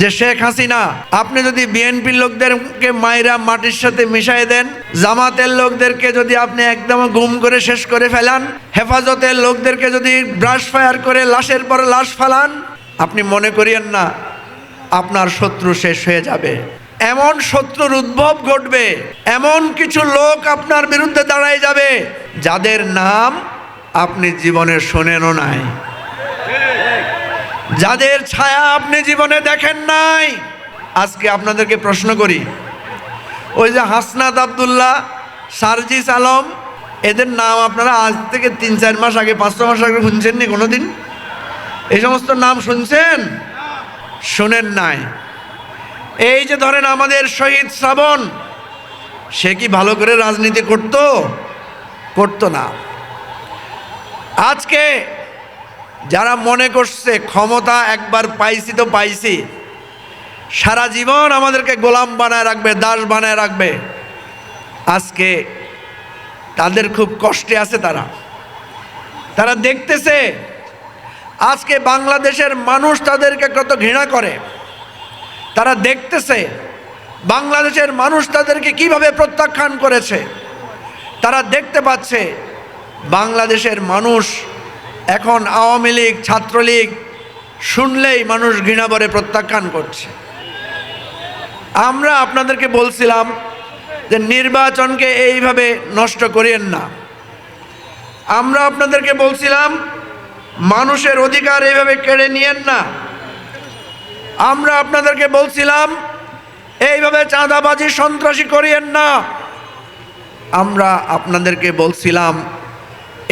যে শেখ হাসিনা, আপনি যদি বিএনপির লোকদেরকে মায়েরা মাটির সাথে মিশাই দেন, জামাতের লোকদেরকে যদি আপনি একদম গুম করে শেষ করে ফেলান, হেফাজতের লোকদেরকে যদি ব্রাশ ফায়ার করে লাশের পরে লাশ ফালান, আপনি মনে করিয়েন না, আপনার শত্রু শেষ হয়ে যাবে। এমন শত্রুর উদ্ভব ঘটবে, এমন কিছু লোক আপনার বিরুদ্ধে দাঁড়ায় যাবে, যাদের নাম আপনি জীবনে শোনেনও নাই। যাদের ছায়া আপনি জীবনে দেখেন নাই, আজকে আপনাদেরকে প্রশ্ন করি। ওই যে হাসনাত আবদুল্লাহ, সারজিস আলম, এদের নাম আপনারা আজ থেকে তিন চার মাস আগে, পাঁচ ছ মাস আগে শুনছেন নি কোনোদিন? এই সমস্ত নাম শুনছেন? শোনেন নাই। এই যে ধরেন আমাদের শহীদ শ্রাবণ, সে কি ভালো করে রাজনীতি করত? করতো না। আজকে যারা মনে করছে ক্ষমতা একবার পাইছি তো পাইছি, সারা জীবন আমাদেরকে গোলাম বানায় রাখবে, দাস বানায় রাখবে। আজকে তাদের খুব কষ্টে আছে তারা। তারা দেখতেছে, আজকে বাংলাদেশের মানুষ তাদেরকে কত ঘৃণা করে। তারা দেখতেছে, বাংলাদেশের মানুষ তাদেরকে কীভাবে প্রত্যাখ্যান করেছে। তারা দেখতে পাচ্ছে, বাংলাদেশের মানুষ এখন আওয়ামী লীগ, ছাত্রলীগ শুনলেই মানুষ ঘৃণাভরে প্রত্যাখ্যান করছে। আমরা আপনাদেরকে বলছিলাম যে নির্বাচনকে এইভাবে নষ্ট করিয়েন না। আমরা আপনাদেরকে বলছিলাম, মানুষের অধিকার এইভাবে কেড়ে নিয়েন না। আমরা আপনাদেরকে বলছিলাম, এইভাবে চাঁদাবাজি সন্ত্রাসী করিয়েন না। আমরা আপনাদেরকে বলছিলাম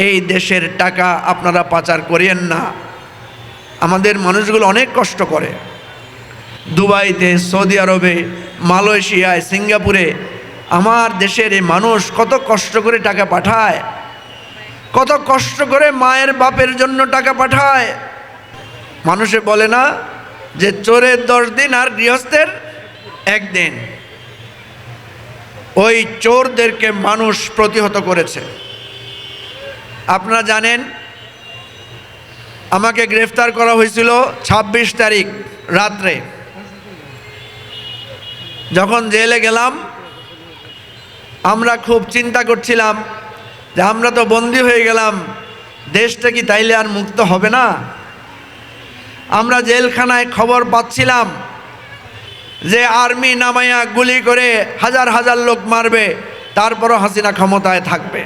এই দেশের টাকা আপনারা পাচার করিয়েন না। আমাদের মানুষগুলো অনেক কষ্ট করে। দুবাইতে, সৌদি আরবে, মালয়েশিয়ায়, সিঙ্গাপুরে আমার দেশের এই মানুষ কত কষ্ট করে টাকা পাঠায়। কত কষ্ট করে মায়ের বাপের জন্য টাকা পাঠায়। মানুষে বলে না যে চোরের দশ দিন আর গৃহস্থের একদিন। ওই চোরদেরকে মানুষ প্রতিহত করেছে। আপনারা জানেন, আমাকে গ্রেফতার করা হয়েছিল ২৬ তারিখ রাত্রে। যখন জেলে গেলাম, আমরা খুব চিন্তা করছিলাম যে আমরা তো বন্দি হয়ে গেলাম, দেশটা কি তাইলে আর মুক্ত হবে না? আমরা জেলখানায় খবর পাচ্ছিলাম যে আর্মি নামাইয়া গুলি করে হাজার হাজার লোক মারবে, তারপরও হাসিনা ক্ষমতায় থাকবে।